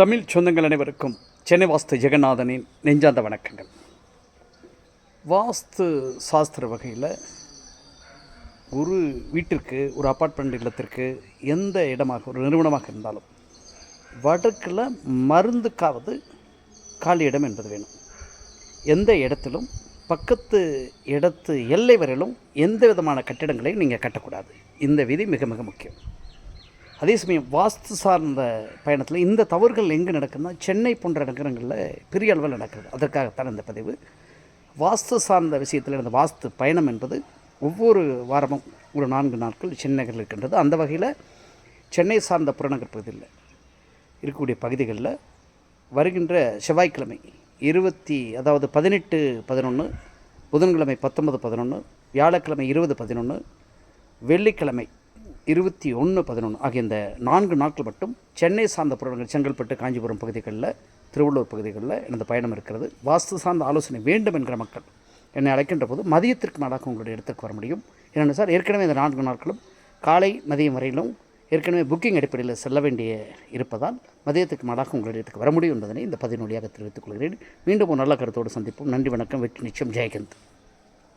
தமிழ் சொந்தங்கள் அனைவருக்கும் சென்னை வாஸ்து ஜெகநாதனின் நெஞ்சாந்த வணக்கங்கள். வாஸ்து சாஸ்திர வகையில் ஒரு வீட்டிற்கு ஒரு அப்பார்ட்மெண்ட் இல்லத்திற்கு எந்த இடமாக ஒரு நிறுவனமாக இருந்தாலும் வடக்கில் மருந்துக்காவது காலி இடம் என்பது வேணும். எந்த இடத்திலும் பக்கத்து இடத்து எல்லை வரையிலும் எந்த விதமான கட்டிடங்களையும் நீங்கள் கட்டக்கூடாது. இந்த விதி மிக மிக முக்கியம். அதே சமயம் வாஸ்து சார்ந்த பயணத்தில் இந்த தவறுகள் எங்கே நடக்குதுன்னா சென்னை போன்ற நகரங்களில் பெரிய அளவில் நடக்கிறது அதற்காகத்தான் இந்த பதிவு. வாஸ்து சார்ந்த விஷயத்தில் இந்த வாஸ்து பயணம் என்பது ஒவ்வொரு வாரமும் ஒரு நான்கு நாட்கள் சென்னைகள் இருக்கின்றது. அந்த வகையில் சென்னை சார்ந்த புறநகர் பகுதியில் இருக்கக்கூடிய பகுதிகளில் வருகின்ற செவ்வாய்க்கிழமை இருபத்தி அதாவது பதினெட்டு பதினொன்று புதன்கிழமை பத்தொன்பது பதினொன்று வியாழக்கிழமை இருபது பதினொன்று வெள்ளிக்கிழமை இருபத்தி ஒன்று பதினொன்று ஆகிய இந்த நான்கு நாட்கள் மட்டும் சென்னை சார்ந்த புறநகர் செங்கல்பட்டு காஞ்சிபுரம் பகுதிகளில் திருவள்ளூர் பகுதிகளில் எனது பயணம் இருக்கிறது. வாஸ்து சார்ந்த ஆலோசனை வேண்டும் என்கிற மக்கள் என்னை அழைக்கின்ற போது மதியத்திற்கு மேலாக உங்களுடைய இடத்துக்கு வர முடியும். என்னென்ன சார்? ஏற்கனவே இந்த நான்கு நாட்களும் காலை மதியம் வரையிலும் ஏற்கனவே புக்கிங் அடிப்படையில் செல்ல வேண்டிய இருப்பதால் மதியத்துக்கு மேலாக உங்களுடைய இடத்துக்கு வர முடியும் என்பதனை இந்த பதினொழியாக தெரிவித்துக் கொள்கிறேன். மீண்டும் ஒரு நல்ல கருத்தோடு சந்திப்போம். நன்றி வணக்கம். வெற்றி நிச்சயம். ஜெயகந்த்